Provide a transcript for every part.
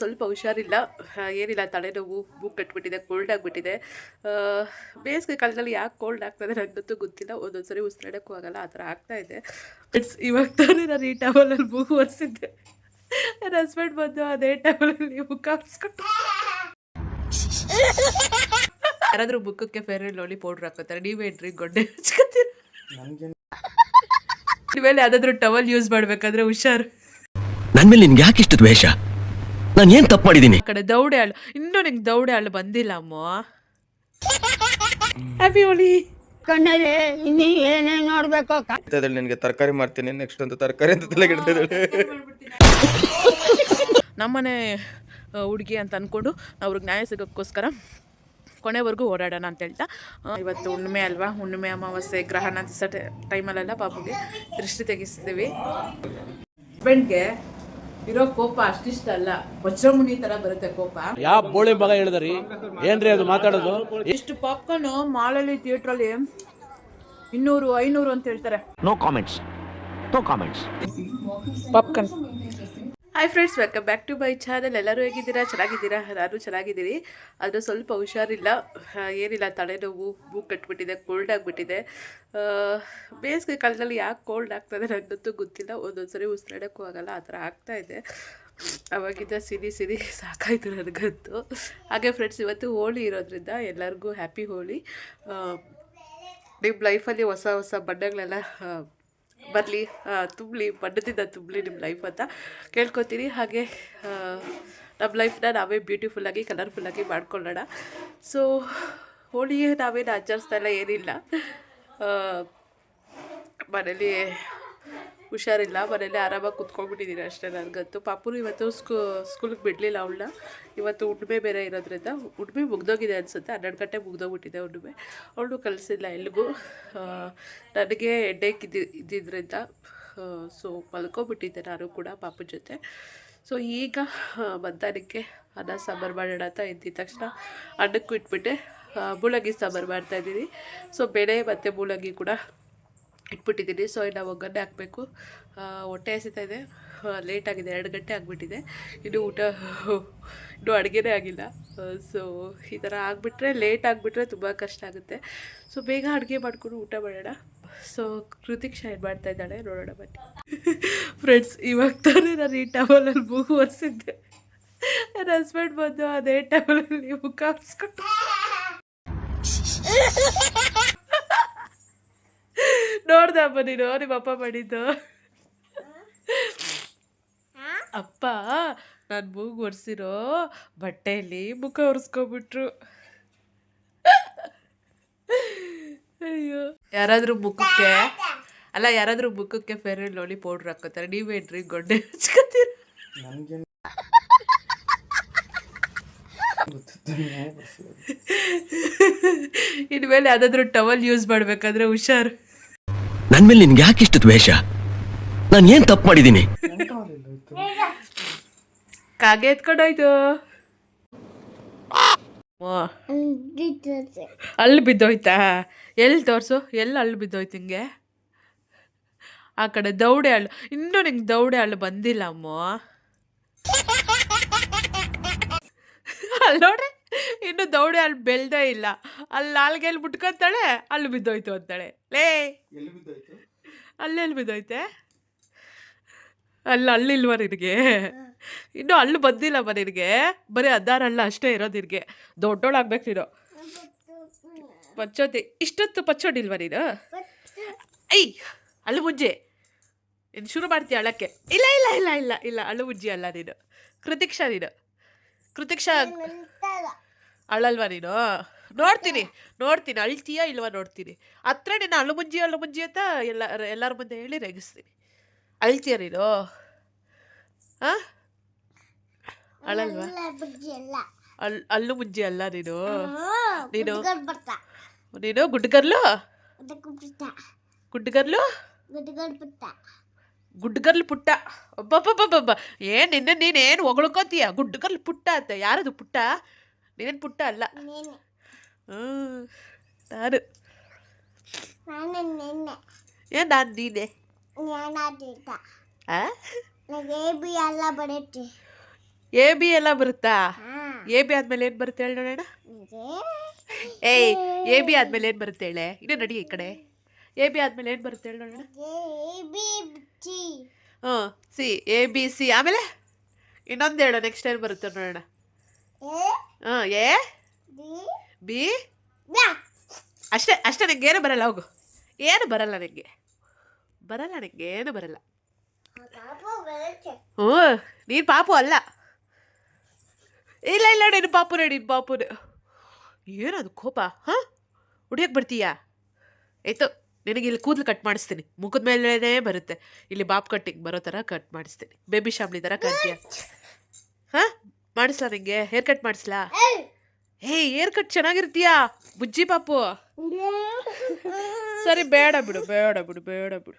ಸ್ವಲ್ಪ ಹುಷಾರಿಲ್ಲ. ಏನಿಲ್ಲ ತಲೆನೋವು ಬುಕ್ ಕಟ್ಬಿಟ್ಟಿದೆ ಕೋಲ್ಡ್ ಆಗಿಬಿಟ್ಟಿದೆ. ಬೇಸಿಗೆ ಕಾಲದಲ್ಲಿ ಯಾಕೆ ಕೋಲ್ಡ್ ಆಗ್ತದೆ ನನಗಂತೂ ಗೊತ್ತಿಲ್ಲ. ಒಂದೊಂದ್ಸರಿ ಉಸಿರಾಡೋಕ್ಕೂ ಆಗಲ್ಲ, ಆ ಥರ ಆಗ್ತಾ ಇದೆ. ಇಟ್ಸ್ ಇವಾಗ ತಾನೇ ನಾನು ಈ ಟವಲಲ್ಲಿ ಮೂಗು ಒರೆಸಿದ್ದೆ. ನನ್ನ ಹಸ್ಬೆಂಡ್ ಬಂದು ಅದೇ ಟವಲಲ್ಲಿ ಮುಖ ಹಾಕ್ಸ್ಕೊಟ್ಟು ಯಾರಾದರೂ ಬುಕ್ಕಕ್ಕೆ ಫೇರ್ ಆ್ಯಂಡ್ ಲವ್ಲಿ ಪೌಡ್ರ್ ಹಾಕೋತಾರೆ ನೀವೇನ್ರಿ ಗೊಡ್ಡೆ ಹಚ್ಕೊತೀರ? ಇನ್ಮೇಲೆ ಯಾವ್ದಾದ್ರು ಟವಲ್ ಯೂಸ್ ಮಾಡಬೇಕಾದ್ರೆ ಹುಷಾರು ನನ್ನ ಮೇಲೆ ನಿನ್ಗೆ ಯಾಕೆ ಇಷ್ಟು ದ್ವೇಷ? ನಾನು ಏನ್ ತಪ್ಪು ಮಾಡಿದ್ದೀನಿ? ಆ ಕಡೆ ದೌಡೆ ಹಾಳು. ಇನ್ನೂ ನಿಂಗೆ ದೌಡೆ ಹಾಳು ಬಂದಿಲ್ಲ ಅಮ್ಮ. ಹ್ಯಾಪಿ ಹೋಳಿ ಕಣ್ಣಲ್ಲಿ ಇನ್ನು ಏನೇನು ನೋಡ್ಬೇಕು ಇದ್ದಾಳೆ ನಿನಗೆ ತರಕಾರಿ ಮಾಡ್ತೀನಿ ನೆಕ್ಸ್ಟ್ ಅಂತ ತರಕಾರಿ ಅಂತ ತಲೆಗೆ ಇಡ್ತಿದ್ದಾಳೆ ನಮ್ಮನೆ ಹುಡುಗಿ ಅಂತ ಅಂದ್ಕೊಂಡು ಅವ್ರಿಗೆ ನ್ಯಾಯ ಸಿಗೋಕ್ಕೋಸ್ಕರ ಕೊನೆವರೆಗೂ ಓಡಾಡೋಣ ಅಂತ ಹೇಳ್ತಾ ಆ, ಇವತ್ತು ಹುಣ್ಣಿಮೆ ಅಲ್ವಾ? ಹುಣ್ಣಿಮೆ ಅಮಾವಾಸ್ಯೆ ಗ್ರಹಣ ದಿವಸ ಟೈಮಲ್ಲೆಲ್ಲ ಪಾಪುಗೆ ದೃಷ್ಟಿ ತೆಗಿಸ್ತೀವಿ. ಹಸ್ಬೆಂಡ್ಗೆ ಇರೋ ಕೋಪ ಅಷ್ಟಿಷ್ಟ ಅಲ್ಲ. ವಜ್ರಮುನಿ ತರ ಬರುತ್ತೆ ಕೋಪ. ಯಾವ ಬೋಳಿ ಮಗ ಹೇಳಿದ್ರಿ? ಏನ್ರಿ ಅದು ಮಾತಾಡೋದು? ಇಷ್ಟು ಪಾಪ್ಕಾರ್ನ್ ಮಾಲಲ್ಲಿ ಥಿಯೇಟರ್ ಅಲ್ಲಿ ಇನ್ನೂರು ಐನೂರು ಅಂತ ಹೇಳ್ತಾರೆ. No comments no comments popcorn hi friends welcome back to my channel ಎಲ್ಲರೂ ಹೇಗಿದ್ದೀರಾ? ಚೆನ್ನಾಗಿದ್ದೀರಾ? ನಾನು ಚೆನ್ನಾಗಿದ್ದೀನಿ. ಆದರೆ ಸ್ವಲ್ಪ ಹುಷಾರಿಲ್ಲ. ಏನಿಲ್ಲ, ತಲೆನೋವು, ಮೂಗು ಕಟ್ಬಿಟ್ಟಿದೆ ಕೋಲ್ಡ್ ಆಗಿಬಿಟ್ಟಿದೆ. ಬೇಸಿಗೆ ಕಾಲದಲ್ಲಿ ಯಾಕೆ ಕೋಲ್ಡ್ ಆಗ್ತದೆ ನನಗಂತೂ ಗೊತ್ತಿಲ್ಲ. ಒಂದೊಂದ್ಸರಿ ಉಸಿರಾಡೋಕ್ಕೂ ಆಗಲ್ಲ, ಆ ಥರ ಆಗ್ತಾಯಿದೆ ಅವಾಗಿಂದ ಸಿರಿ ಸಿರಿ ಸಾಕಾಯಿತು ನನಗಂತೂ. ಹಾಗೆ ಫ್ರೆಂಡ್ಸ್ ಇವತ್ತು ಹೋಳಿ ಇರೋದ್ರಿಂದ ಎಲ್ಲರಿಗೂ ಹ್ಯಾಪಿ ಹೋಳಿ. ನಿಮ್ಮ ಲೈಫಲ್ಲಿ ಹೊಸ ಹೊಸ ಬಣ್ಣಗಳೆಲ್ಲ ಬರಲಿ ತುಂಬಲಿ ಬಣ್ಣದಿಂದ ತುಂಬಲಿ ನಿಮ್ಮ ಲೈಫ್ ಅಂತ ಕೇಳ್ಕೊತೀನಿ. ಹಾಗೆ ನಮ್ಮ ಲೈಫ್ನ ನಾವೇ ಬ್ಯೂಟಿಫುಲ್ಲಾಗಿ ಕಲರ್ಫುಲ್ಲಾಗಿ ಮಾಡ್ಕೊಳ್ಳೋಣ. ಸೊ ಹೋಳಿಗೆ ನಾವೇನು ಆಚರಿಸ್ತಾ ಇಲ್ಲ, ಏನಿಲ್ಲ. ಮನೇಲಿ ಹುಷಾರಿಲ್ಲ ಮನೇಲಿ ಆರಾಮಾಗಿ ಕುತ್ಕೊಂಡ್ಬಿಟ್ಟಿದ್ದೀನಿ ಅಷ್ಟೇ ನನಗಂತೂ. ಪಾಪುನು ಇವತ್ತು ಸ್ಕೂ, ಸ್ಕೂಲ್ಗೆ ಬಿಡಲಿಲ್ಲ ಅವಳನ್ನ. ಇವತ್ತು ಉಣ್ಮೆ ಬೇರೆ ಇರೋದ್ರಿಂದ ಹುಣ್ಣಿಮೆ ಮುಗ್ದೋಗಿದೆ ಅನಿಸುತ್ತೆ, ಹನ್ನೆರಡು ಗಂಟೆ ಮುಗ್ದೋಗ್ಬಿಟ್ಟಿದೆ ಉಡುಮೆ ಅವಳು ಕಲಿಸಿಲ್ಲ ಎಲ್ಲಿಗೂ ನನಗೆ ಹೆಡ್ಡೇಕ್ ಇದ್ದು ಇದ್ದಿದ್ದರಿಂದ ಸೊ ಮಲ್ಕೊಬಿಟ್ಟಿದ್ದೆ ನಾನು ಕೂಡ ಪಾಪು ಜೊತೆ. ಸೊ ಈಗ ಮಧ್ಯಾಹ್ನಕ್ಕೆ ಅನ್ನ ಸಾಂಬಾರು ಮಾಡೋಣ ಅಂತ ಎದ್ದಿದ ತಕ್ಷಣ ಅನ್ನಕ್ಕೂ ಇಟ್ಬಿಟ್ಟೆ ಮೂಲಂಗಿ ಸಾಂಬಾರು ಮಾಡ್ತಾಯಿದ್ದೀನಿ ಸೊ ಬೆಳೆ ಮತ್ತು ಮೂಲಂಗಿ ಕೂಡ ಇಟ್ಬಿಟ್ಟಿದ್ದೀನಿ. ಸೊ ಇನ್ನು ಒಗ್ಗರಣೆ ಹಾಕಬೇಕು. ಹೊಟ್ಟೆ ಹಸಿತಾ ಇದೆ. ಲೇಟ್ ಆಗಿದೆ. ಎರಡು ಗಂಟೆ ಆಗಿಬಿಟ್ಟಿದೆ. ಇನ್ನು ಊಟ, ಇನ್ನೂ ಅಡುಗೆನೇ ಆಗಿಲ್ಲ. ಸೊ ಈ ಥರ ಆಗಿಬಿಟ್ರೆ ಲೇಟ್ ಆಗಿಬಿಟ್ರೆ ತುಂಬ ಕಷ್ಟ ಆಗುತ್ತೆ. ಸೊ ಬೇಗ ಅಡುಗೆ ಮಾಡಿಕೊಂಡು ಊಟ ಮಾಡೋಣ. ಸೊ ಕೃತಿಕ್ ಶೈನ್ ಮಾಡ್ತಾ ಇದ್ದಾಳೆ? ನೋಡೋಣ ಬನ್ನಿ. ಫ್ರೆಂಡ್ಸ್ ಇವಾಗ ತಾನೇ ನಾನು ಈ ಟವಲಲ್ಲಿ ಮೂಗು ಒರೆಸಿದ್ದೆ. ನನ್ನ ಹಸ್ಬೆಂಡ್ ಬಂದು ಅದೇ ಟವಲಲ್ಲಿ ಮುಖ ಒರೆಸ್ಕೊಂಡು ನೋಡ್ದೆ ಅಪ್ಪ ನೀನು ನಿಮ್ಮ ಅಪ್ಪ ಮಾಡಿದ್ದು. ಅಪ್ಪ ನಾನು ಮೂಗು ಒರೆಸಿರೋ ಬಟ್ಟೆಯಲ್ಲಿ ಮುಖ ಒರೆಸ್ಕೊಬಿಟ್ರು. ಅಯ್ಯೋ. ಯಾರಾದರೂ ಮುಖಕ್ಕೆ ಅಲ್ಲ ಯಾರಾದರೂ ಮುಖಕ್ಕೆ ಫೇರ್ ಲವ್ಲಿ ಪೌಡ್ರ್ ಹಾಕೋತಾರೆ ನೀವೇನ್ರಿ ಗೊಡ್ಡೆ ಹಚ್ಕೋತೀರ? ಇನ್ಮೇಲೆ ಯಾವ್ದಾದ್ರು ಟವಲ್ ಯೂಸ್ ಮಾಡ್ಬೇಕಾದ್ರೆ ಹುಷಾರು. ನನ್ ಮೇಲೆ ನಿನ್ಗೆ ಯಾಕೆ ಇಷ್ಟು ದ್ವೇಷ? ನಾನು ಏನ್ ತಪ್ಪು ಮಾಡಿದ್ದೀನಿ ಕಾಗೆ ಎತ್ಕೊಂಡೋಯ್ತು. ಓ. ಅಲ್ಲಿ ಬಿದ್ದೋಯ್ತಾ? ಎಲ್ಲಿ ತೋರಿಸು? ಎಲ್ಲಿ ಅಲ್ಲಿ ಬಿದ್ದೋಯ್ತು ಹಿಂಗೆ ಆ ಕಡೆ ದೌಡೆ ಹಳ್ಳು ಇನ್ನೂ ನಿಂಗೆ ದೌಡೆ ಹಳ್ಳು ಬಂದಿಲ್ಲ, ಅಮ್ಮ. ಅಲ್ಲಿ ನೋಡ್ರಿ. ಇನ್ನು ದೌಡೆ ಅಲ್ಲಿ ಬೆಳ್ದೇ ಇಲ್ಲ. ಅಲ್ಲಿ ನಾಲ್ಗೆಲ್ಲಿ ಮುಟ್ಕೊಂತಾಳೆ ಅಲ್ಲಿ ಬಿದ್ದೋಯ್ತು ಅಂತಾಳೆ. ಲೇ! ಅಲ್ಲೆಲ್ಲಿ ಬಿದ್ದೋಯ್ತೆ? ಅಲ್ಲ ಅಲ್ಲಿಲ್ವ ನಿನಗೆ? ಇನ್ನೂ ಬಂದಿಲ್ಲ ಬಂದಿಲ್ಲಮ್ಮ ನಿನಗೆ? ಬರೀ ಅದಾರಲ್ಲ ಹಳ್ಳ ಅಷ್ಟೇ ಇರೋದು ನಿನಗೆ. ದೊಡ್ಡೋಳಾಗ್ಬೇಕು ನೀನು. ಪಚ್ಚೋತಿ. ಇಷ್ಟೊತ್ತು ಪಚ್ಚೋಡಿಲ್ವ ನೀನು? ಐ ಅಳ್ಳು ಮುಜ್ಜೆ. ಇದು ಶುರು ಮಾಡ್ತೀಯ ಅಳಕ್ಕೆ? ಇಲ್ಲ ಇಲ್ಲ ಇಲ್ಲ ಇಲ್ಲ ಇಲ್ಲ. ಅಳ್ಳು ಮುಜ್ಜಿ ಅಲ್ಲ ನೀನು. ಕೃತಿಕ್ಷಾ ನೀನು. ಕೃತಿಕ್ಷಾ ಅಳಲ್ವಾ ನೀನು? ನೋಡ್ತೀನಿ ನೋಡ್ತೀನಿ. ಅಳ್ತೀಯಾ ಇಲ್ವಾ ನೋಡ್ತೀನಿ. ಹತ್ರ ನೀನು ಅಳು ಮುಂಜಿ ಅಳು ಮುಂಜಿ ಅಂತ ಎಲ್ಲ ಎಲ್ಲರ ಮುಂದೆ ಹೇಳಿ ರೇಗಿಸ್ತೀನಿ. ಅಳ್ತೀಯ ನೀನು? ಹಾಂ ಅಳಲ್ವಾ? ಅಲ್ ಅಲ್ಲು. ಮುಂಜಿ ಅಲ್ಲ ನೀನು? ನೀನು? ನೀನು ಗುಡ್ಗರ್ಲು? ಗುಡ್ಗರ್ಲು? ಗುಡ್ಗರ್ಲು ಪುಟ್ಟ. ಒಬ್ಬಬ್ಬಬ್ಬಬ್ಬ ಏನ್ ನಿನ್ನ ನೀನೇನು ಹೊಗಳ್ಕೊತೀಯ? ಗುಡ್ಗರ್ಲು ಪುಟ್ಟ ಅಂತ. ಯಾರದು ಪುಟ್ಟ? ನೀನೇನು ಪುಟ್ಟ ಅಲ್ಲ. ಹ್ಞೂ ನಾನು. ಏನ್ ನಾನು ನೀನೆ? ಆ? ಎಲ್ಲ ಬರುತ್ತೆ. ಎ ಬಿ ಎಲ್ಲ ಬರುತ್ತಾ? ಎ ಬಿ ಆದ್ಮೇಲೆ ಏನು ಬರುತ್ತೆ ಹೇಳಿ ನೋಡೋಣ. ಏಯ್ ಎ ಬಿ ಆದ್ಮೇಲೆ ಏನು ಬರುತ್ತೆ ಹೇಳೆ? ಇನ್ನೇ ನಡಿ ಈ ಕಡೆ. ಎ ಬಿ ಆದ್ಮೇಲೆ ಏನು ಬರುತ್ತೆ ಹೇಳಿ ನೋಡೋಣ. ಹ್ಞೂ ಸಿ. A B C. ಆಮೇಲೆ? ಇನ್ನೊಂದು ಹೇಳು ನೆಕ್ಸ್ಟ್ ಏನು ಬರುತ್ತೆ ನೋಡೋಣ. A B? ಅಷ್ಟೇ ಅಷ್ಟೇ ನಿಂಗೆ ಏನು ಬರಲ್ಲ ಹೋಗು. ಏನು ಬರಲ್ಲ ನಿಂಗೆ. ಬರಲ್ಲ ನಿಂಗೆ ಏನು ಬರಲ್ಲ ಹ್ಞೂ ನೀನು ಪಾಪು ಅಲ್ಲ. ಇಲ್ಲ ಇಲ್ಲ ನೀನು ನೋಡಿ ನೀನು ಏನು ಏನದು ಕೋಪ ಹಾಂ? ಹೊಡಿಯೋಕೆ ಬರ್ತೀಯಾ? ಆಯಿತು ನಿನಗೆ ಇಲ್ಲಿ ಕೂದಲು ಕಟ್ ಮಾಡಿಸ್ತೀನಿ. ಮುಖದ ಮೇಲೇ ಬರುತ್ತೆ. ಇಲ್ಲಿ ಬಾಪ್ ಕಟ್ಟಿಂಗ್ ಬರೋ ಥರ ಕಟ್ ಮಾಡಿಸ್ತೀನಿ. ಬೇಬಿ ಶಾಮ್ಲಿ ಥರ ಕಟ್ತೀಯ ಹಾಂ? ಮಾಡಿಸ್ಲಾ ನಿಂಗೆ? ಹೇರ್ ಕಟ್ ಮಾಡಿಸ್ಲಾ? ಹೇ ಹೇರ್ ಕಟ್ ಚೆನ್ನಾಗಿರ್ತೀಯಾ ಬುಜ್ಜಿ ಪಾಪು. ಸರಿ ಬೇಡ ಬಿಡು ಬೇಡ ಬಿಡು ಬೇಡ ಬಿಡು.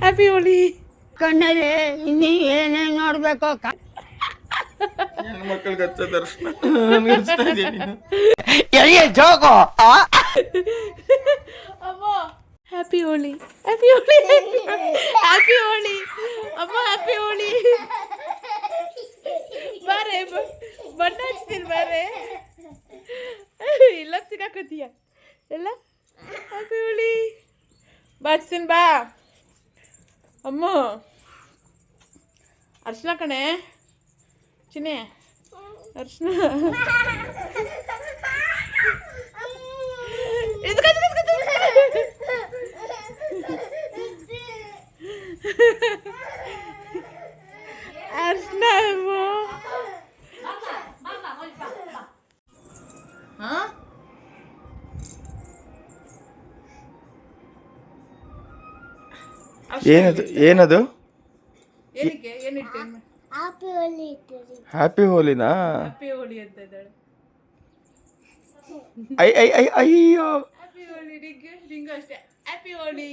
ಹ್ಯಾಪಿ ಹೋಳಿ ಕಣ್ಣಲ್ಲಿ ಇನ್ನೀ ಏನೇನು ನೋಡ್ಬೇಕು ಮಕ್ಕಳಿಗೆ ಹಚ್ಚ ದರ್ಶನ. ಇದೀಯ ನೀನು? ಅಮ್ಮ happy Holi happy Holi happy Holi ಅಮ್ಮ ಹ್ಯಾಪಿ ಹೋಲಿ ಬಾರೆ ಬ- ಬಣ್ಣ ಹಚ್ತೀನಿ ಬಾರೆ. ಇಲ್ಲ ಸಿಗಾಕತ್ತೀಯ ಎಲ್ಲ? ಹ್ಯಾಪಿ ಹೋಲಿ ಬಾಚ್ತೀನಿ ಬಾ. ಅಮ್ಮ. ಅರ್ಶನ ಕಣೆ. ಚಿನ್ನೆ ಅರ್ಶಿನ. ಅರ್ಶಿನ. ಏನದು ಏನದು ಏನಕ್ಕೆ ಏನಿಟ್ಟು ಹ್ಯಾಪಿ ಹೋಲಿನಾ ಹ್ಯಾಪಿ ಹೋಳಿ ಅಂತ ಇದ್ದಾಳೆ. ಐ ಐ ಐ ಅಯ್ಯೋ ಹ್ಯಾಪಿ ಹೋಳಿ ನಿಂಗೆ ನಿಂಗೂ ಅಷ್ಟೇ. ಹ್ಯಾಪಿ ಹೋಳಿ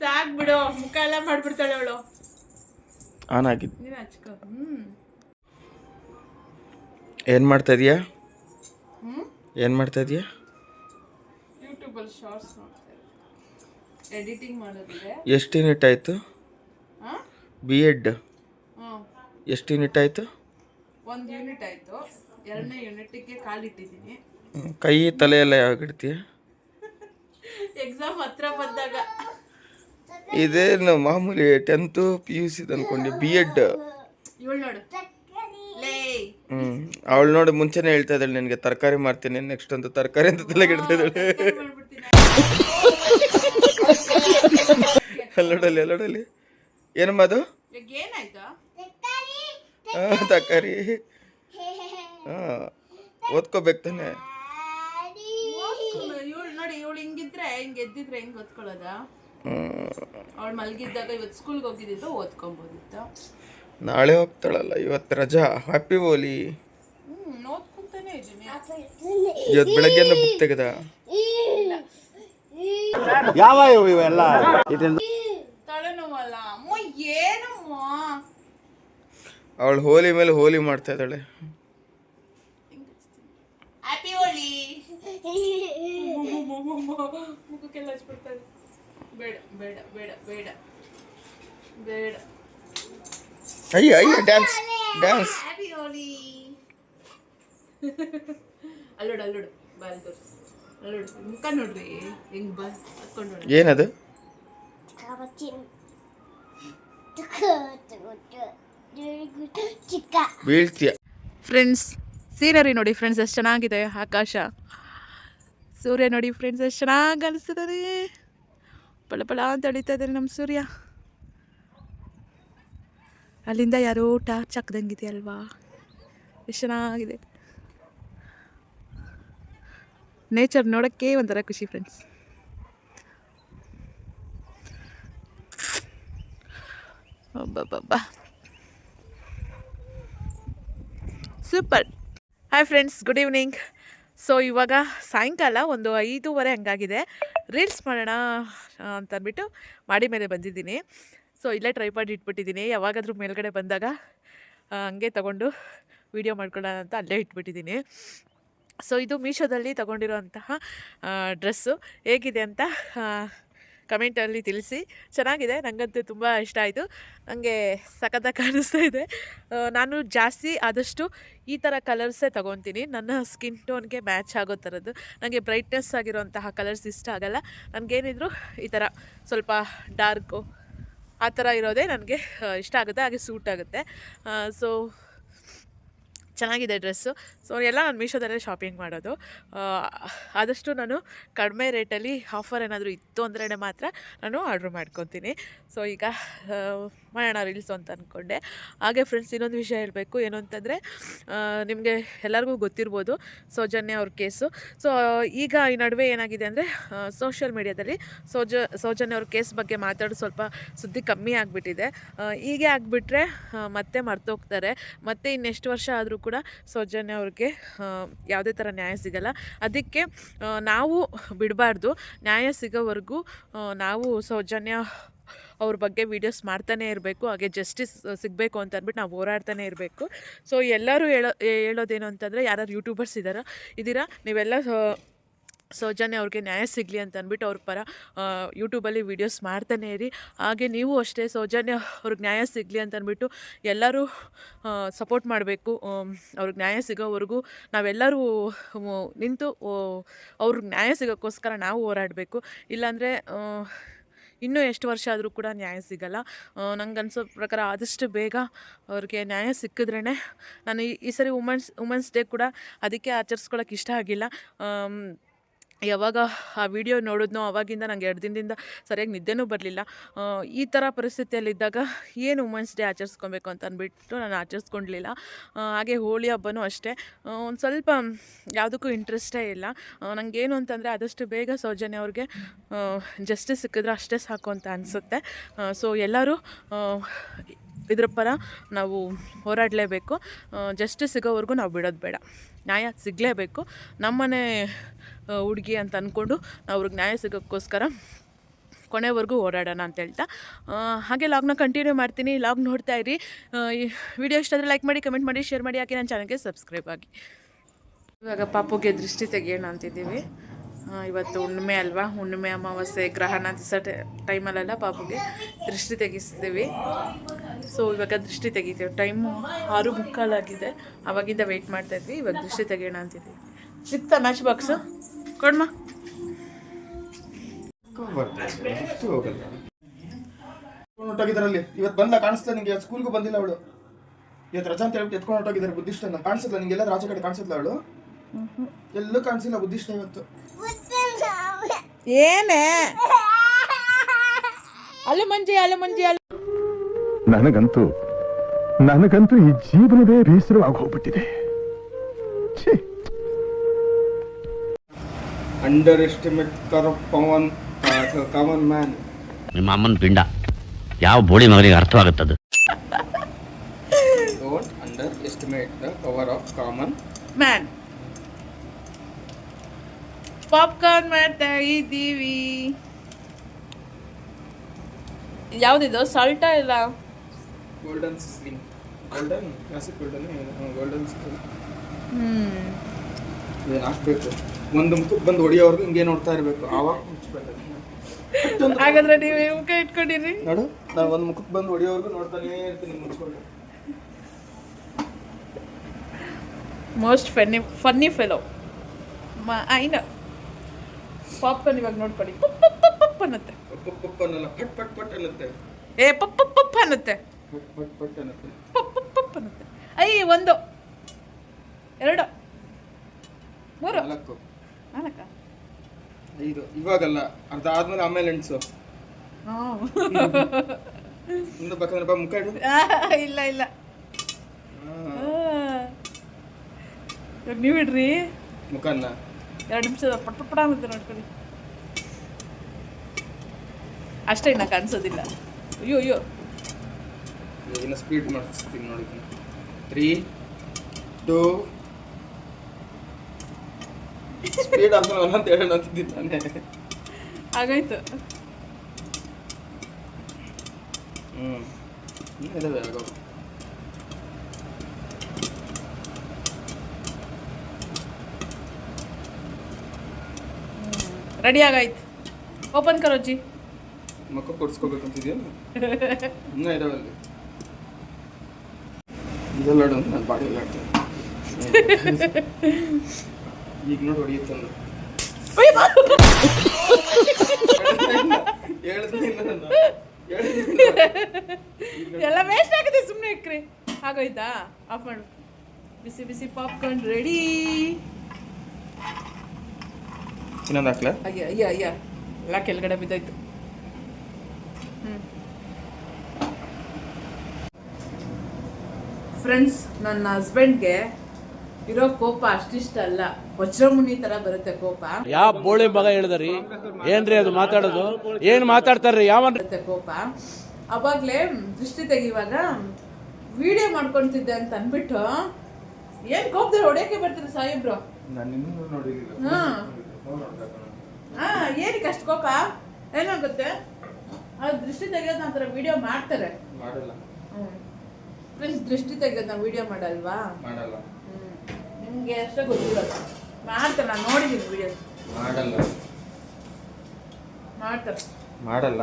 ಸಾಕ್ ಬಿಡು ಮುಖ ಎಲ್ಲ ಮಾಡ್ಬಿಡ್ತಾಳೆ ಅವಳು. ಆನ್ ಆಗಿದ್ದು ನೀನು ಹಚ್ಕೋ ಏನು ಮಾಡ್ತಾ ಇದೀಯಾ? ಹ್ಮ್? ಏನು ಮಾಡ್ತಾ ಇದೀಯಾ? ಯೂಟ್ಯೂಬಲ್ಲಿ ಶಾರ್ಟ್ಸ್ ಎಡಿಟಿಂಗ್ ಮಾಡೋದಿದೆ. ಎಷ್ಟು ಯೂನಿಟ್ ಆಯಿತು ಬಿ ಎಡ್ ಹ್ಞೂ ಎಷ್ಟು ಯೂನಿಟ್ ಆಯಿತು? ಒಂದು ಯೂನಿಟ್ ಆಯಿತು. ಎರಡನೇ ಯೂನಿಟಿಗೆ ಕಾಲಿಟ್ಟಿದ್ದೀನಿ ಕೈ ತಲೆ ಎಲ್ಲ ಯಾವಾಗ ಇಡ್ತೀಯ? ಎಕ್ಸಾಮ್ ಹತ್ರ ಬಂದಾಗ. ಇದೇನು ಮಾಮೂಲಿ ಟೆಂತು ಪಿ ಯು ಸಿ ಅನ್ಕೊಂಡೆ ಬಿ ಎಡ್ ಇವಳು ನೋಡು. ಲೇ. ಹ್ಞೂ ಅವಳು ನೋಡಿ ಮುಂಚೆನೇ ಹೇಳ್ತಾ ಇದ್ದಾಳೆ ನಿನಗೆ ತರಕಾರಿ ಮಾಡ್ತೀನಿ ನೆಕ್ಸ್ಟ್ ಅಂತ ತರಕಾರಿ ಅಂತ ತಲೆಗೆ ಇಡ್ತಾ ಇದ್ದಾಳೆ. ಮಾಡ್ಬಿಡ್ತೀನಿ ಅಲ್ಲೋಡಲ್ಲಿ ಅಲ್ಲೋಡಲ್ಲಿ ಏನಮ್ಮ ಅದು? ಏನಾಯ್ತು? ಹಾಂ ತರಕಾರಿ ಹಾಂ ಓದ್ಕೋಬೇಕು ತಾನೆ. ಇವಳು ನೋಡಿ ಇವಳು ಹಿಂಗಿದ್ರೆ ಹಿಂಗೆ ಎದ್ದಿದ್ರೆ ಹೆಂಗೆ ಓದ್ಕೊಳ್ಳೋದ ಹ್ಞೂ ಅವಳು ಮಲಗಿದ್ದಾಗ ಇವತ್ತು ಸ್ಕೂಲ್ಗೆ ಹೋಗಿದ್ದಿದ್ದು ಓದ್ಕೊಬೋದಿತ್ತು. ನಾಳೆ ಹೋಗ್ತಾಳಲ್ಲ ಇವತ್ತು ರಜಾ. ಹ್ಯಾಪಿ ಹೋಲಿ ಹ್ಞೂ ಓದ್ಕೊಂತಾನೆ ಇದ್ದೀನಿ. ಇವತ್ತು ಬೆಳಗ್ಗೆಯಿಂದ ಬುಕ್ ತೆಗೆದ. ತಲೆನೋವಲ್ಲ ಅಮ್ಮ ಏನಮ್ಮ ಅವಳು ಹೋಲಿ ಮೇಲೆ ಹೋಲಿ ಮಾಡ್ತಾ ಇದ್ದಾಳೆ. ಹ್ಯಾಪಿ ಹೋಲಿ ಮುಖಕ್ಕೆಲ್ಲ ಹಚ್ಬಿಡ್ತಾರೆ ಬೇಡ ಬೇಡ ಬೇಡ ಬೇಡ ಬೇಡ. ಅಯ್ಯ ಅಯ್ಯ ಡ್ಯಾನ್ಸ್ ಡ್ಯಾನ್ಸ್ ಅಲ್ಲೋಡು ಅಲ್ಲೋಡು ಅಲ್ಲೋಡು ಮುಖ ನೋಡ್ರಿ ಹೆಂಗ್ ಬಾ ಏನದು? ಚಿಕ್ಕ ಬೀಳ್ತೀಯ. ಫ್ರೆಂಡ್ಸ್ ಸೀನರಿ ನೋಡಿ ಫ್ರೆಂಡ್ಸ್ ಎಷ್ಟು ಚೆನ್ನಾಗಿದೆ ಆಕಾಶ. ಸೂರ್ಯ ನೋಡಿ ಫ್ರೆಂಡ್ಸ್ ಎಷ್ಟು ಚೆನ್ನಾಗಿ ಅನಿಸ್ತದೆ. ಪಳ ಪಳ ಅಂತ ಅಳಿತಾ ಇದ್ದಾರೆ ನಮ್ಮ ಸೂರ್ಯ. ಅಲ್ಲಿಂದ ಯಾರೋ ಟಾರ್ಚ್ ಹಾಕ್ದಂಗಿದೆ ಅಲ್ವಾ. ಎಷ್ಟು ಚೆನ್ನಾಗಿದೆ. ನೇಚರ್ ನೋಡೋಕ್ಕೆ ಒಂಥರ ಖುಷಿ friends ಒಬ್ಬಬ್ಬಬ್ಬ super. Hi friends good evening so ಇವಾಗ ಸಾಯಂಕಾಲ ಒಂದು ಐದೂವರೆ ಹಂಗಾಗಿದೆ. ರೀಲ್ಸ್ ಮಾಡೋಣ ಅಂತಂದ್ಬಿಟ್ಟು ಮಾಡಿ ಮೇಲೆ ಬಂದಿದ್ದೀನಿ. ಸೊ ಇಲ್ಲೇ ಟ್ರೈಪಾಡ್ ಇಟ್ಬಿಟ್ಟಿದ್ದೀನಿ. ಯಾವಾಗಾದರೂ ಮೇಲ್ಗಡೆ ಬಂದಾಗ ಹಂಗೆ ತಗೊಂಡು ವೀಡಿಯೋ ಮಾಡ್ಕೊಳ್ಳೋಣ ಅಂತ ಅಲ್ಲೇ ಇಟ್ಬಿಟ್ಟಿದ್ದೀನಿ. ಸೊ ಇದು ಮೀಶೋದಲ್ಲಿ ತಗೊಂಡಿರೋಂತಹ ಡ್ರೆಸ್ಸು ಹೇಗಿದೆ ಅಂತ ಕಮೆಂಟಲ್ಲಿ ತಿಳಿಸಿ. ಚೆನ್ನಾಗಿದೆ ನನಗಂತೂ ತುಂಬ ಇಷ್ಟ ಆಯಿತು. ನನಗೆ ಸಖತ್ತಾಗಿ ಕಾಣಿಸ್ತಾ ಇದೆ. ನಾನು ಜಾಸ್ತಿ ಆದಷ್ಟು ಈ ಥರ ಕಲರ್ಸೇ ತೊಗೊತೀನಿ. ನನ್ನ ಸ್ಕಿನ್ ಟೋನ್ಗೆ ಮ್ಯಾಚ್ ಆಗೋ ಥರದ್ದು ನನಗೆ ಬ್ರೈಟ್ನೆಸ್ ಆಗಿರುವಂತಹ ಕಲರ್ಸ್ ಇಷ್ಟ ಆಗಲ್ಲ. ನನಗೇನಿದ್ರು ಈ ಥರ ಸ್ವಲ್ಪ ಡಾರ್ಕು ಆ ಥರ ಇರೋದೇ ನನಗೆ ಇಷ್ಟ ಆಗುತ್ತೆ, ಹಾಗೆ ಸೂಟ್ ಆಗುತ್ತೆ. ಸೊ ಚೆನ್ನಾಗಿದೆ ಡ್ರೆಸ್ಸು. ಸೊ, ಎಲ್ಲ ನಾನು ಮೀಶೋದಲ್ಲೇ ಶಾಪಿಂಗ್ ಮಾಡೋದು. ಆದಷ್ಟು ನಾನು ಕಡಿಮೆ ರೇಟಲ್ಲಿ ಆಫರ್ ಏನಾದರೂ ಇತ್ತು ಅಂದ್ರೆ ಮಾತ್ರ ನಾನು ಆರ್ಡ್ರ್ ಮಾಡ್ಕೊತೀನಿ. ಸೊ, ಈಗ ಮಾಡೋಣ ರೀಲ್ಸ್ ಅಂತ ಅಂದ್ಕೊಂಡೆ ಹಾಗೆ ಫ್ರೆಂಡ್ಸ್, ಇನ್ನೊಂದು ವಿಷಯ ಹೇಳಬೇಕು. ಏನು ಅಂತಂದರೆ ನಿಮಗೆ ಎಲ್ಲರಿಗೂ ಗೊತ್ತಿರ್ಬೋದು ಸೌಜನ್ಯ ಅವ್ರ ಕೇಸು. ಸೊ, ಈಗ ಈ ನಡುವೆ ಏನಾಗಿದೆ ಅಂದರೆ ಸೋಷಿಯಲ್ ಮೀಡ್ಯಾದಲ್ಲಿ ಸೌಜ, ಸೌಜನ್ಯ ಅವ್ರ ಕೇಸ್ ಬಗ್ಗೆ ಮಾತಾಡೋದು ಸ್ವಲ್ಪ ಸುದ್ದಿ ಕಮ್ಮಿ ಆಗಿಬಿಟ್ಟಿದೆ. ಹೀಗೆ ಆಗಿಬಿಟ್ರೆ ಮತ್ತೆ ಮರ್ತೋಗ್ತಾರೆ. ಮತ್ತೆ ಇನ್ನೆಷ್ಟು ವರ್ಷ ಆದರೂ ಕೂಡ ಸೌಜನ್ಯ ಅವ್ರಿಗೆ ಯಾವುದೇ ಥರ ನ್ಯಾಯ ಸಿಗಲ್ಲ. ಅದಕ್ಕೆ ನಾವು ಬಿಡಬಾರ್ದು. ನ್ಯಾಯ ಸಿಗೋವರೆಗೂ ನಾವು ಸೌಜನ್ಯ ಅವ್ರ ಬಗ್ಗೆ ವೀಡಿಯೋಸ್ ಮಾಡ್ತಾನೆ ಇರಬೇಕು. ಹಾಗೆ ಜಸ್ಟಿಸ್ ಸಿಗಬೇಕು ಅಂತ ಅಂದ್ಬಿಟ್ಟು ನಾವು ಹೋರಾಡ್ತಾನೆ ಇರಬೇಕು. ಸೊ ಎಲ್ಲರೂ ಹೇಳೋ, ಹೇಳೋದೇನು ಅಂತಂದರೆ, ಯಾರ್ಯಾರು ಯೂಟ್ಯೂಬರ್ಸ್ ಇದ್ದಾರೋ ಇದ್ದೀರಾ, ನೀವೆಲ್ಲ ಸೌಜನ್ಯ ಅವ್ರಿಗೆ ನ್ಯಾಯ ಸಿಗಲಿ ಅಂತ ಅಂದ್ಬಿಟ್ಟು ಅವ್ರ ಪರ ಯೂಟ್ಯೂಬಲ್ಲಿ ವೀಡಿಯೋಸ್ ಮಾಡ್ತಾನೆ ಇರಿ. ಹಾಗೆ ನೀವು ಅಷ್ಟೇ ಸೌಜನ್ಯ ಅವ್ರಿಗೆ ನ್ಯಾಯ ಸಿಗಲಿ ಅಂತ ಅಂದ್ಬಿಟ್ಟು ಎಲ್ಲರೂ ಸಪೋರ್ಟ್ ಮಾಡಬೇಕು. ಅವ್ರಿಗೆ ನ್ಯಾಯ ಸಿಗೋವರೆಗೂ ನಾವೆಲ್ಲರೂ ನಿಂತು ಅವ್ರಿಗೆ ನ್ಯಾಯ ಸಿಗೋಕ್ಕೋಸ್ಕರ ನಾವು ಹೋರಾಡಬೇಕು. ಇಲ್ಲಾಂದರೆ ಇನ್ನೂ ಎಷ್ಟು ವರ್ಷ ಆದರೂ ಕೂಡ ನ್ಯಾಯ ಸಿಗಲ್ಲ. ನಂಗೆ ಅನ್ಸೋ ಪ್ರಕಾರ ಆದಷ್ಟು ಬೇಗ ಅವ್ರಿಗೆ ನ್ಯಾಯ ಸಿಕ್ಕಿದ್ರೇ ನಾನು ಈ ಸರಿ ವುಮೆನ್ಸ್ ವುಮೆನ್ಸ್ ಡೇ ಕೂಡ ಅದಕ್ಕೆ ಆಚರಿಸ್ಕೊಳಕ್ಕೆ ಇಷ್ಟ ಆಗಿಲ್ಲ. ಯಾವಾಗ ಆ ವಿಡಿಯೋ ನೋಡಿದ್ನೋ ಅವಾಗಿಂದ ನಂಗೆ ಎರಡು ದಿನದಿಂದ ಸರಿಯಾಗಿ ನಿದ್ದೆನೂ ಬರಲಿಲ್ಲ. ಈ ಥರ ಪರಿಸ್ಥಿತಿಯಲ್ಲಿದ್ದಾಗ ಏನು ವುಮೆನ್ಸ್ ಡೇ ಆಚರಿಸ್ಕೊಬೇಕು ಅಂತ ಅಂದ್ಬಿಟ್ಟು ನಾನು ಆಚರಿಸ್ಕೊಂಡ್ಲಿಲ್ಲ ಹಾಗೆ ಹೋಳಿ ಹಬ್ಬನೂ ಅಷ್ಟೇ. ಒಂದು ಸ್ವಲ್ಪ ಯಾವುದಕ್ಕೂ ಇಂಟ್ರೆಸ್ಟೇ ಇಲ್ಲ. ನನಗೇನು ಅಂತಂದರೆ ಆದಷ್ಟು ಬೇಗ ಸೌಜನ್ಯ ಅವ್ರಿಗೆ ಜಸ್ಟಿಸ್ ಸಿಕ್ಕಿದ್ರೆ ಅಷ್ಟೇ ಸಾಕು ಅಂತ ಅನಿಸುತ್ತೆ. ಸೊ ಎಲ್ಲರೂ ಇದ್ರ ಪರ ನಾವು ಹೋರಾಡಲೇಬೇಕು. ಜಸ್ಟ್ ಸಿಗೋವರೆಗೂ ನಾವು ಬಿಡೋದು ಬೇಡ. ನ್ಯಾಯ ಸಿಗಲೇಬೇಕು. ನಮ್ಮನೆ ಹುಡುಗಿ ಅಂತ ಅಂದ್ಕೊಂಡು ಅವ್ರಿಗೆ ನ್ಯಾಯ ಸಿಗೋಕ್ಕೋಸ್ಕರ ಕೊನೆವರೆಗೂ ಓಡಾಡೋಣ ಅಂತ ಹೇಳ್ತಾ. ಹಾಗೆ ಲಾಗ್ನ ಕಂಟಿನ್ಯೂ ಮಾಡ್ತೀನಿ. ಲಾಗ್ ನೋಡ್ತಾ ಇರಿ. ವಿಡಿಯೋ ಇಷ್ಟಾದರೆ ಲೈಕ್ ಮಾಡಿ ಕಮೆಂಟ್ ಮಾಡಿ ಶೇರ್ ಮಾಡಿ. ಹಾಕಿ ನನ್ನ ಚಾನಲ್ಗೆ ಸಬ್ಸ್ಕ್ರೈಬ್ ಆಗಿ. ಇವಾಗ ಪಾಪುಗೆ ದೃಷ್ಟಿ ತೆಗಿಯೋಣ ಅಂತಿದ್ದೀವಿ. ಇವತ್ತು ಹುಣ್ಣಿಮೆ ಅಲ್ವಾ? ಹುಣ್ಣಿಮೆ ಅಮಾವಾಸ್ಯೆ ಗ್ರಹಣ ದಿವಸ ಟೈಮಲ್ಲೆಲ್ಲ ಪಾಪುಗೆ ದೃಷ್ಟಿ ತೆಗಿಸ್ತೀವಿ. ಸೊ ಇವಾಗ ದೃಷ್ಟಿ ತೆಗಿತೀವಿ. ಟೈಮು ಆರು ಮುಕ್ಕಾಲಾಗಿದೆ. ಅವಾಗಿಂದ ವೆಯ್ಟ್ ಮಾಡ್ತಾ ಇದ್ವಿ. ಇವಾಗ ದೃಷ್ಟಿ ತೆಗಿಯೋಣ ಅಂತಿದ್ವಿ. ಸಿಕ್ತಾ ಮ್ಯಾಚ್ ಬಾಕ್ಸು ಕೊಡ್ಮ? ಹೋಗಲ್ಲ ಹೊಟ್ಟೋಗಿದ್ದಾರಲ್ಲಿ ಇವತ್ತು ಬಂದ ಕಾಣಿಸ್ತಾ ನಿಂಗೆ. ಸ್ಕೂಲ್ಗೂ ಬಂದಿಲ್ಲ ಅವಳು. ಇವತ್ತು ರಜಾ ಅಂತ ಹೇಳ್ಬಿಟ್ಟು ಎತ್ಕೊಂಡು ಹೊಟ್ಟೋಗಿದ್ದಾರೆ ಬುದ್ಧಿಷ್ಟನ್ನ ಕಾಣಿಸಿಲ್ಲ ನಿಂಗೆ. ಎಲ್ಲ ರಾಜ ಕಡೆ ಕಾಣಿಸಿಲ್ಲ ಅವಳು? ಎಲ್ಲೂ ಕಾಣಿಸಿಲ್ಲ ಬುದ್ಧಿಷ್ಟ ಇವತ್ತು. ಏನೇ ಅಲ್ಲು ಮಂಜಿ ಅಲ್ಲು ಮಂಜಿ ಅಲ್ಲು ನನಗಂತೂ ನನಗಂತೂ ಈ ಜೀವನವೇ ಬೇಸರವಾಗಿ ಹೋಗ್ಬಿಟ್ಟಿದೆ underestimate power common man ನಿಮ್ಮ ಅಮ್ಮನ ಪಿಂಡ ಯಾವ ಬೋಳಿ ಮಗನಿಗೆ ಅರ್ಥವಾಗುತ್ತದು? Don't underestimate the power of common man popcorn ಮಾಡ್ತಾ ಇದ್ದೀವಿ ಯಾವುದಿದು? ಸಾಲ್ಟಾ ಇಲ್ಲ? Golden sizzling golden classic golden golden sizzling ಇದನ್ನ ಹಾಕ್ಬೇಕು? ಒಂದು ಮುಖಕ್ಕೆ ಬಂದು ಹೊಡಿಯೋವರೆಗೂ ಹಿಂಗೆ ನೋಡ್ತಾ ಇರಬೇಕು. ಆವಾಗ ಮುಚ್ಚಬೇಕು ಹಾಗಾದ್ರೆ ನೀವು ಮುಖ ಇಟ್ಕೊಂಡಿರಿ. ನೋಡು ನಾನು ಒಂದು ಮುಖಕ್ಕೆ ಬಂದು ಹೊಡಿಯೋವರೆಗೂ ನೋಡ್ತಾನೇ ಇರ್ತೀನಿ ಮುಚ್ಕೊಂಡು. ಮೋಸ್ಟ್ ಫನ್ನಿ ಫನ್ನಿ ಫೆಲೋ ಐನ ಪಾಪ್ಕಾರ್ನ್ ಇವಾಗ ನೋಡ್ಕೊಳ್ಳಿ. ಪಪ್ಪ ಪಪ್ಪ ಪುಪ್ ಪುಪ್ ಅನ್ನತ್ತೆ. ಪಪ್ಪ ಪಪ್ ಅನ್ನಲ್ಲ ಪಟ್ ಪಟ್ ಪಟ್ ಅನ್ನತ್ತೆ. ಏ ಪಪ್ ಪಪ್ಪ ಪಪ್ ಅನ್ನತ್ತೆ. ಪಪ್ ಪಪ್ ಪಪ್ ಅನ್ನತ್ತೆ. ಐ ಒಂದು. ಎರಡು. ಮೂರು. ನಾಲ್ಕು. ನಾಲ್ಕ. ಐದು. ಇವಾಗಲ್ಲ. ಅರ್ಧ ಆದ್ಮೇಲೆ ಆಮೇಲೆ ಎಣ್ಸು ಮುಂದೆ ಬಕ್ಕಂದ್ರೆ ಬಾ ಮುಖ ಇಡು. ಇಲ್ಲ ಇಲ್ಲ. ಇವಾಗ ನೀವು ಇಡ್ರಿ. ಮುಖನ್ನ ಎರಡು ನಿಮಿಷದ ಪಟ ಪಟ್ ಅಂತ ನೋಡ್ಕೊಳ್ಳಿ. ಅಷ್ಟೇ ಇನ್ನ ಕಾಣಿಸೋದಿಲ್ಲ. ಅಯ್ಯೋ ಅಯ್ಯೋ. ಇನ್ನು ಸ್ಪೀಡ್ ಮಾಡಿಸ್ತೀನಿ ನೋಡಿ ತ್ರೀ ಟೂ ಸ್ಪೀಡ್ ಅಂತ ಒಂದಂತ ಹೇಳೋಣ ಅಂತಿದ್ದಾನೆ ಆಗೋಯ್ತು. ಹ್ಞೂ ಇದಾವೆ ಆಗೋ ರೆಡಿ ಆಗಾಯ್ತು. ಓಪನ್ ಕರೋಜಿ ಮಕ್ಕ ಕೊಡ್ಸ್ಕೋಬೇಕಂತಿದ್ಯಲ್ಲ ಇನ್ನೂ ಇದಾವೆ ಅಲ್ಲಿ ಇದೆಲ್ಲ ನನ್ನ ಬಾಡಿ ಎಲ್ಲ ಈಗ ನೋಡಿ ಹೊಡಿಯುತ್ತಲ್ಲ. ಎಲ್ಲ ವೇಸ್ಟ್ ಆಗುತ್ತೆ ಸುಮ್ಮನೆ ಇಕ್ರಿ. ಆಗೋಯ್ತಾ? ಆಫ್ ಮಾಡು. ಬಿಸಿ ಬಿಸಿ ಪಾಪ್ಕಾರ್ನ್ ರೆಡಿ ಇನ್ನೊಂದು ಹಾಕ್ಲ? ಅಯ್ಯ ಅಯ್ಯ ಅಯ್ಯ. ಎಲ್ಲ ಕೆಳಗಡೆ ಬಿದ್ದೋಯ್ತು. ಫ್ರೆಂಡ್ಸ್ ನನ್ನ ಹಸ್ಬೆಂಡ್ಗೆ ಇರೋ ಕೋಪ ಅಷ್ಟಿಷ್ಟ ಅಲ್ಲ. ವಜ್ರಮುನಿ ತರ ಬರುತ್ತೆ ಕೋಪ. ಯಾವ ಬೋಳಿ ಮಗ ಹೇಳಿದ್ರಿ? ಏನ್ರಿ ಅದು ಮಾತಾಡೋದು? ಏನ್ ಮಾತಾಡ್ತಾರ್ರಿ? ಯಾವ ಬರುತ್ತೆ ಕೋಪ. ಅವಾಗ್ಲೇ ದೃಷ್ಟಿ ತೆಗಿವಾಗ ವಿಡಿಯೋ ಮಾಡ್ಕೊಂತಿದ್ದೆ ಅಂತ ಅನ್ಬಿಟ್ಟು ಏನ್ ಕೋಪದಲ್ಲಿ ಹೊಡೆಯಕ್ಕೆ ಬರ್ತೀರಿ ಸಾಹೇಬ್ರು? ನಾನು ಇನ್ನೂ ನೋಡಿರಲಿಲ್ಲ ಹಾ. ಹಾ ಏನಕ್ಕೆ ಅಷ್ಟು ಕೋಪ? ಏನಾಗುತ್ತೆ? ಅದು ದೃಷ್ಟಿ ತೆಗಿಯೋದು ನಂತರ ವಿಡಿಯೋ ಮಾಡ್ತಾರೆ. ಮಾಡಲ್ಲ. ಫ್ರೆಂಡ್ಸ್ ದೃಷ್ಟಿ ತೆಗೆದ್ ನಾವು ವಿಡಿಯೋ ಮಾಡಲ್ವಾ? ಮಾಡಲ್ಲ. ನಿಮ್ಗೆ ಅಷ್ಟೇ ಗೊತ್ತಿರೋದು. ಮಾಡ್ತಾರೆ ನಾನು ನೋಡಿದೀನಿ ವಿಡಿಯೋ ಮಾಡಲ್ಲ. ಮಾಡ್ತಾರೆ. ಮಾಡಲ್ಲ.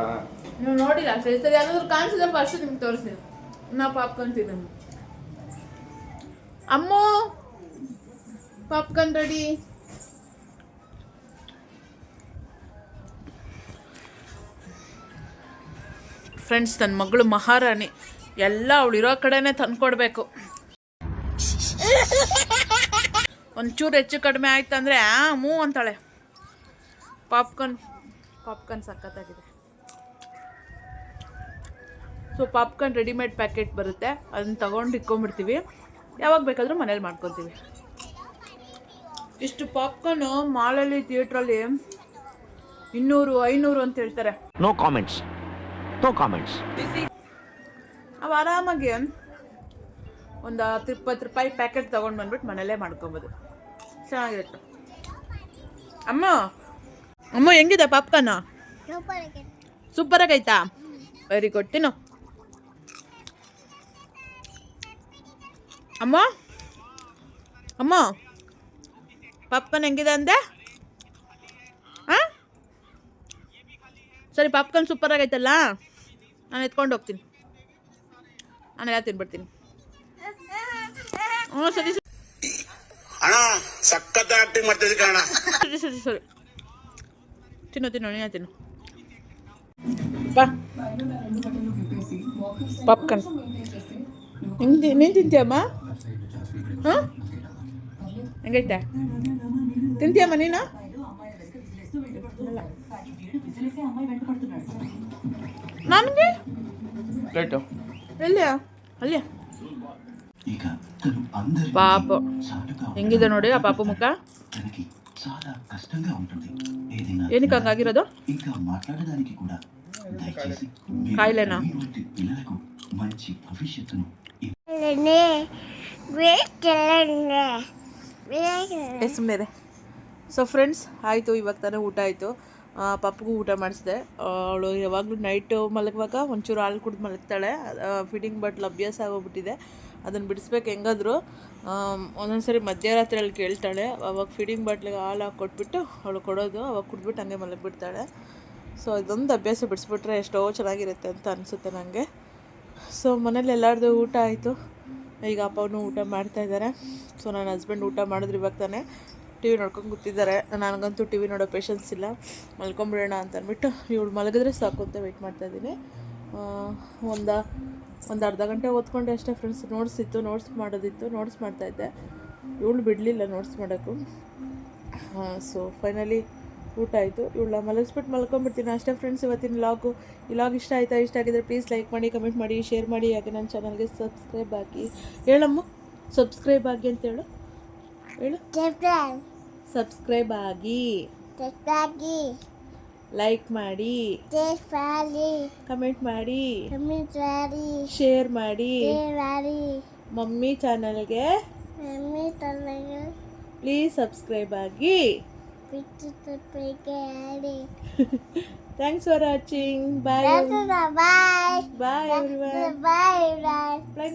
ನೀವು ನೋಡಿಲ್ಲ ಸರಿ ಸರಿ ಯಾರಾದ್ರು ಕಾಣಿಸಿದ್ರೆ ಫಸ್ಟ್ ನಿಮ್ಗೆ ತೋರಿಸ್ತೀನಿ. ನಾ ಪಾಪ್ಕಾರ್ನ್ ತಿನ್ನ ಅಮ್ಮು ಪಾಪ್ಕಾರ್ನ್ ರೆಡಿ ಫ್ರೆಂಡ್ಸ್ ನನ್ನ ಮಗಳು ಮಹಾರಾಣಿ. ಎಲ್ಲ ಅವಳಿರೋ ಇರೋ ಕಡೆನೇ ತಂದ್ಕೊಡ್ಬೇಕು. ಒಂಚೂರು ಹೆಚ್ಚು ಕಡಿಮೆ ಆಯ್ತಂದ್ರೆ ಆ ಮೂ ಅಂತಾಳೆ. ಪಾಪ್ಕಾರ್ನ್ ಪಾಪ್ಕಾರ್ನ್ ಸಖತ್ತಾಗಿದೆ. ಸೊ ಪಾಪ್ಕಾರ್ನ್ ರೆಡಿಮೇಡ್ ಪ್ಯಾಕೆಟ್ ಬರುತ್ತೆ. ಅದನ್ನ ತಗೊಂಡು ಇಟ್ಕೊಂಡ್ಬಿಡ್ತೀವಿ. ಯಾವಾಗ ಬೇಕಾದರೂ ಮನೇಲಿ ಮಾಡ್ಕೊತೀವಿ. ಇಷ್ಟು ಪಾಪ್ಕಾರ್ನು ಮಾಲಲ್ಲಿ ಥಿಯೇಟ್ರಲ್ಲಿ ಇನ್ನೂರು ಐನೂರು ಅಂತ ಹೇಳ್ತಾರೆ. ನೋ ಕಾಮೆಂಟ್ಸ್ ನೋ ಕಾಮೆಂಟ್ಸ್ ನಾವು ಆರಾಮಾಗಿ ಒಂದು ಹತ್ತು ಇಪ್ಪತ್ತು ರೂಪಾಯಿ ಪ್ಯಾಕೆಟ್ ತೊಗೊಂಡು ಬಂದ್ಬಿಟ್ಟು ಮನೇಲೇ ಮಾಡ್ಕೊಬೋದು. ಚೆನ್ನಾಗಿರುತ್ತೆ. ಅಮ್ಮ ಅಮ್ಮ ಹೆಂಗಿದೆ ಪಾಪ್ಕಾರ್ನ ಸೂಪರಾಗೈತಾ ವೆರಿ ಗುಡ್ ತಿನ್ನು. ಅಮ್ಮ ಅಮ್ಮ ಪಾಪ್ಕಾರ್ನ್ ಹೆಂಗಿದೆ ಅಂದೆ? ಹಾಂ ಸರಿ ಪಾಪ್ಕಾರ್ನ್ ಸೂಪರ್ ಆಗೈತಲ್ಲ ನಾನು ಎತ್ಕೊಂಡು ಹೋಗ್ತೀನಿ. ನಾನೆಲ್ಲ ತಿನ್ಬಿಡ್ತೀನಿ ಹ್ಞೂ ಸರಿ ಸರಿ ಅಣ್ಣ ಸಖತ್ ಆಕ್ಟಿಂಗ್ ಮಾಡ್ತಿದ್ದೆ ಕಣ ಸರಿ ಸರಿ ಸರಿ ತಿನ್ನು ತಿನ್ನು ನೀನೇ ತಿನ್ನು ಬಾ ಪಾಪ್ಕಾರ್ನ್ ಹೆಂಗೆ ನೀನು ತಿಂತೀಯಮ್ಮ ಹಾಂ ಹೆಂಗೈತೆ ತಿಂತೀಯಮ್ಮ ನೀನು ನನಗೆ ಪ್ಲೇಟು ಎಲ್ಲಿಯ ಅಲ್ಲಿಯ ಪಾಪ ಹೆಂಗಿದೆ ನೋಡಿ ಆ ಪಾಪ ಮುಖ తనకి చాలా కష్టంగా ఉంటుంది ఏదైనా ಏನಕ್ಕೆ ಹಂಗಾಗಿರೋದು ఇంకా మాట్లాడడానికి కూడా దయచేసి మీరు కాయలేనా? మీ వంటి పిల్లలకు మంచి భవిష్యత్తును ಸುಮ್ಮನೆ ಸೊ ಫ್ರೆಂಡ್ಸ್ ಆಯಿತು ಇವಾಗ ತಾನೇ ಊಟ ಆಯಿತು ಪಪ್ಪಗೂ ಊಟ ಮಾಡಿಸಿದೆ. ಅವಳು ಯಾವಾಗಲೂ ನೈಟು ಮಲಗುವಾಗ ಒಂಚೂರು ಹಾಲು ಕುಡಿದು ಮಲಗ್ತಾಳೆ. ಫೀಡಿಂಗ್ ಬಟ್ಲು ಅಭ್ಯಾಸ ಆಗೋಗ್ಬಿಟ್ಟಿದೆ. ಅದನ್ನು ಬಿಡಿಸ್ಬೇಕು ಹೆಂಗಾದ್ರು. ಒಂದೊಂದು ಸರಿ ಮಧ್ಯರಾತ್ರಿಯಲ್ಲಿ ಕೇಳ್ತಾಳೆ. ಅವಾಗ ಫೀಡಿಂಗ್ ಬಾಟ್ಲಿಗೆ ಹಾಲು ಹಾಕಿ ಕೊಟ್ಬಿಟ್ಟು ಅವಳು ಕೊಡೋದು. ಅವಾಗ ಕುಡ್ಬಿಟ್ಟು ಹಂಗೆ ಮಲಗಿಬಿಡ್ತಾಳೆ. ಸೊ ಅದೊಂದು ಅಭ್ಯಾಸ ಬಿಡಿಸ್ಬಿಟ್ರೆ ಎಷ್ಟೋ ಚೆನ್ನಾಗಿರುತ್ತೆ ಅಂತ ಅನಿಸುತ್ತೆ ನನಗೆ ಸೊ ಮನೇಲಿ ಎಲ್ಲರದು ಊಟ ಆಯಿತು? ಈಗ ಅಪ್ಪನೂ ಊಟ ಮಾಡ್ತಾ ಇದ್ದಾರೆ ಸೊ ನನ್ನ ಹಸ್ಬೆಂಡ್ ಊಟ ಮಾಡಿದ್ರೆ ಇವಾಗ ತಾನೇ. ಟಿ ವಿ ನೋಡ್ಕೊಂಡು ಕೂತಿದ್ದಾರೆ. ನನಗಂತೂ ಟಿ ವಿ ನೋಡೋ ಪೇಷನ್ಸ್ ಇಲ್ಲ. ಮಲ್ಕೊಂಬಿಡೋಣ ಅಂತ ಅಂದ್ಬಿಟ್ಟು ಇವಳು ಮಲಗಿದ್ರೆ ಸಾಕು ಅಂತ ವೆಯ್ಟ್ ಮಾಡ್ತಾಯಿದ್ದೀನಿ ಒಂದು ಒಂದು ಅರ್ಧ ಗಂಟೆ ಓದ್ಕೊಂಡೆ ಅಷ್ಟೇ ಫ್ರೆಂಡ್ಸ್ ನೋಟ್ಸ್ ಇತ್ತು ನೋಟ್ಸ್ ಮಾಡೋದಿತ್ತು ನೋಟ್ಸ್ ಮಾಡ್ತಾಯಿದ್ದೆ ಇವಳು ಬಿಡಲಿಲ್ಲ ನೋಟ್ಸ್ ಮಾಡೋಕ್ಕೂ. ಸೊ ಫೈನಲಿ ಊಟ ಆಯಿತು. ಇವಳ ಮಲಗಿಸ್ಬಿಟ್ಟು ಮಲ್ಕೊಂಬಿಡ್ತೀನಿ ಅಷ್ಟೇ ಫ್ರೆಂಡ್ಸ್ ಇವತ್ತಿನ ಲಾಗು ಈ ಲಾಗ್ ಇಷ್ಟ ಆಯಿತಾ, ಇಷ್ಟ ಆಗಿದ್ರೆ ಪ್ಲೀಸ್ ಲೈಕ್ ಮಾಡಿ ಕಮೆಂಟ್ ಮಾಡಿ ಶೇರ್ ಮಾಡಿ, ಹಾಗೆ ನನ್ನ ಚಾನಲ್ಗೆ ಸಬ್ಸ್ಕ್ರೈಬ್ ಆಗಿ ಹೇಳಮ್ಮ ಸಬ್ಸ್ಕ್ರೈಬ್ ಆಗಿ ಅಂತ ಹೇಳು. ಸಬ್ಸ್ಕ್ರೈಬ್ ಆಗಿ. ಲೈಕ್ ಮಾಡಿ. ಕಮೆಂಟ್ ಮಾಡಿ. ಶೇರ್ ಮಾಡಿ. ಮಮ್ಮಿ ಚಾನಲ್ಗೆ ಪ್ಲೀಸ್ ಸಬ್ಸ್ಕ್ರೈಬ್ ಆಗಿ. Thanks for watching bye bye bye bye bye